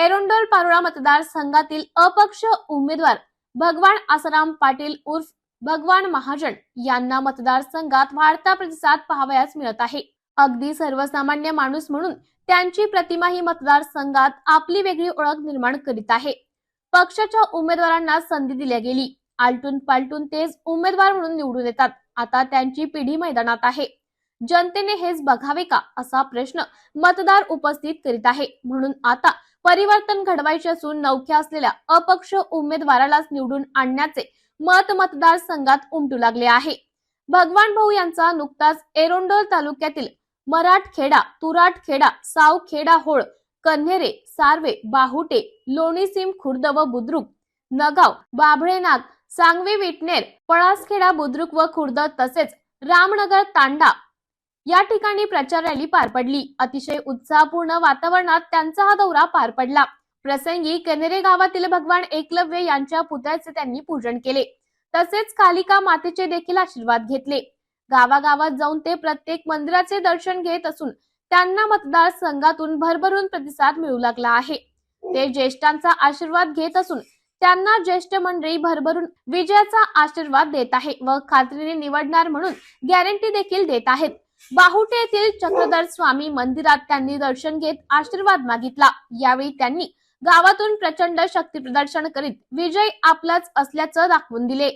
एरोंडोल पारोळा मतदारसंघातील अपक्ष उमेदवार भगवान आसाराम पाटील उर्फ भगवान महाजन यांना मतदारसंघात वाढता प्रतिसाद पाहावयास मिळत आहे. अगदी सर्वसामान्य माणूस म्हणून त्यांची प्रतिमा ही मतदारसंघात आपली वेगळी ओळख निर्माण करीत आहे. पक्षाच्या उमेदवारांना संधी दिल्या गेली. आलटून पालटून तेच उमेदवार म्हणून निवडून येतात. आता त्यांची पिढी मैदानात आहे. जनतेने हेच बघावे का असा प्रश्न मतदार उपस्थित करीत आहे. म्हणून आता परिवर्तन घडवायचे असून नौख्या असलेल्या अपक्ष उमेदवारालाच निवडून आणण्याचे मत मतदारसंघात उमटू लागले आहे. भगवान भाऊ यांचा नुकताच एरोंडोल तालुक्यातील मराठखेडा तुराटखेडा सावखेडा होळ कन्हेरे सार्वे बाहुटे लोणीसीम खुर्द व बुद्रुक नगाव बाभळेनाग सांगवी विटनेर पळासखेडा बुद्रुक व खुर्द तसेच रामनगर तांडा या ठिकाणी प्रचार रॅली पार पडली. अतिशय उत्साहपूर्ण वातावरणात त्यांचा हा दौरा पार पडला. प्रसंगी कनेरे गावातील भगवान एकलव्य यांच्या पुतळ्याचे त्यांनी पूजन केले. तसेच कालिका मातेचे देखील आशीर्वाद घेतले. गावागावात जाऊन ते प्रत्येक मंदिराचे दर्शन घेत असून त्यांना मतदार संघातून भरभरून प्रतिसाद मिळू लागला आहे. ते ज्येष्ठांचा आशीर्वाद घेत असून त्यांना ज्येष्ठ मंडळी भरभरून विजयाचा आशीर्वाद देत आहे व खात्रीने निवडणार म्हणून गॅरंटी देखील देत आहेत. बाहुटे येथील चक्रधर स्वामी मंदिरात त्यांनी दर्शन घेत आशीर्वाद मागितला. यावेळी त्यांनी गावातून प्रचंड शक्ती प्रदर्शन करीत विजय आपलाच असल्याचं दाखवून दिले.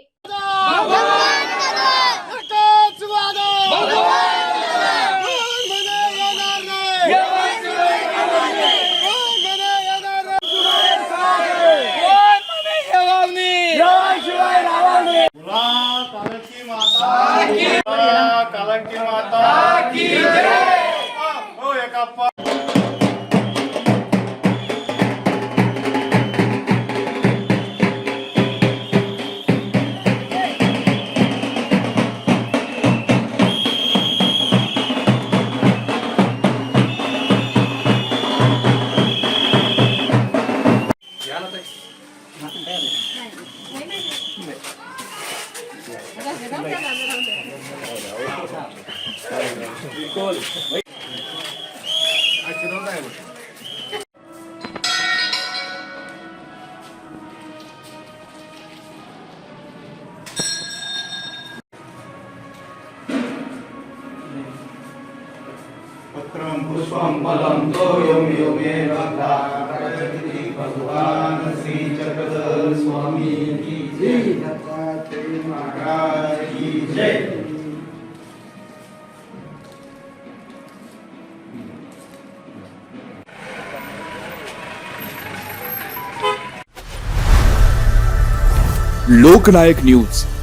हो एका पा- पत्रं पुष्पं फलं तोयं यो मे भक्ताः भगवान् श्रीचक्रधर स्वामी की जय दत्तात्रेय महाराज की जय लोकनायक न्यूज.